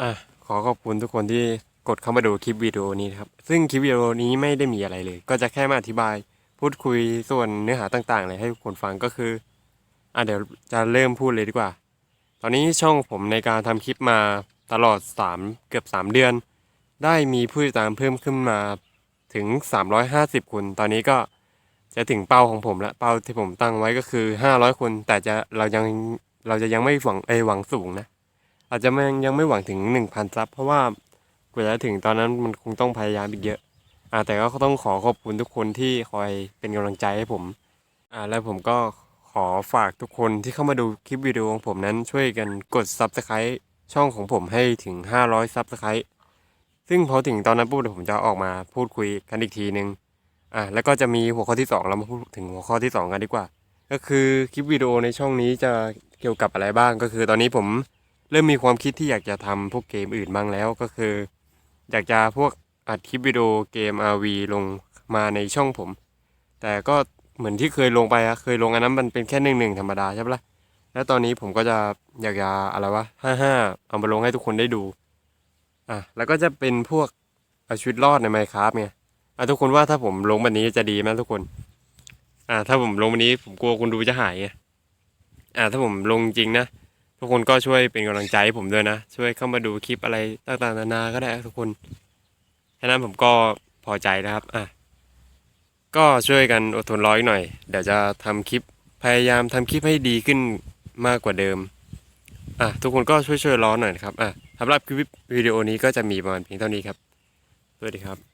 อะขอขอบคุณทุกคนที่กดเข้ามาดูคลิปวิดีโอนี้นะครับ ซึ่งคลิปวิดีโอนี้ไม่ได้มีอะไรเลย ก็จะแค่มาอธิบาย พูดคุยส่วนเนื้อหาต่างๆเลยให้ทุกคนฟังก็คือ อะเดี๋ยวจะเริ่มพูดเลยดีกว่า ตอนนี้ช่องผมในการทำคลิปมาตลอด 3 เกือบ 3 เดือน ได้มีผู้ติดตามเพิ่มขึ้นมาถึง 350 คน ตอนนี้ก็จะถึงเป้าของผมละเป้าที่ผมตั้งไว้ก็คือ 500 คน แต่จะเรายังเราจะยังไม่หวังเอหวังสูงนะ อาจจะไม่ยังไม่หวังถึง 1,000 ซับเพราะว่ากว่าจะถึงตอนนั้นมันคงต้องพยายามอีกเยอะอ่าแต่ก็ต้องขอขอบคุณทุกคนที่คอยเป็นกำลังใจให้ผมอ่าแล้วผมก็ขอฝากทุกคนที่เข้ามาดูคลิปวิดีโอของผมนั้นช่วยกันกด Subscribe ช่องของผมให้ถึง 500 Subscribe ซึ่งพอถึงตอนนั้นปุ๊บเดี๋ยวผมจะออกมาพูดคุยกันอีกทีนึงอะแล้วก็จะมีหัวข้อที่สองเรามาพูดถึงหัวข้อที่สองกันดีกว่า ก็คือคลิปวิดีโอในช่องนี้จะเกี่ยวกับอะไรบ้างก็คือตอนนี้ผม เริ่มมีความคิดที่อยากจะทำพวกเกมอื่นบ้างแล้วก็คือ อยากจะพวกอัดคลิปวิดีโอเกม RV ลงมาในช่องผม แต่ก็เหมือนที่เคยลงไปอะเคยลงอันนั้นมันเป็นแค่หนึ่งหนึ่งธรรมดาใช่ปะล่ะแล้วตอนนี้ผมก็จะอยากจะอะไรวะห้าห้าเอามาลงให้ทุกคนได้ดูอะแล้วก็จะเป็นพวกเอาชีวิตรอดในไมค์ครับไงอะทุกคนว่าถ้าผมลงแบบนี้จะดีไหมทุกคน อะถ้าผมลงวันนี้ผมกลัวคนดูจะหายไงอะถ้าผมลงจริงนะ ทุกคนก็ช่วยเป็นกำลังใจให้ผมด้วยนะ ช่วยเข้ามาดูคลิปอะไรต่างๆนานาก็ได้ทุกคนแค่นั้นผมก็พอใจนะครับอะก็ช่วยกันอดทนรออีกหน่อย เดี๋ยวจะทำคลิปพยายามทำคลิปให้ดีขึ้นมากกว่าเดิมอะทุกคนก็ช่วยช่วยๆรอนหน่อยนะครับอะสำหรับคลิปวิดีโอนี้ก็จะมีประมาณเพียงเท่านี้ครับสวัสดีครับ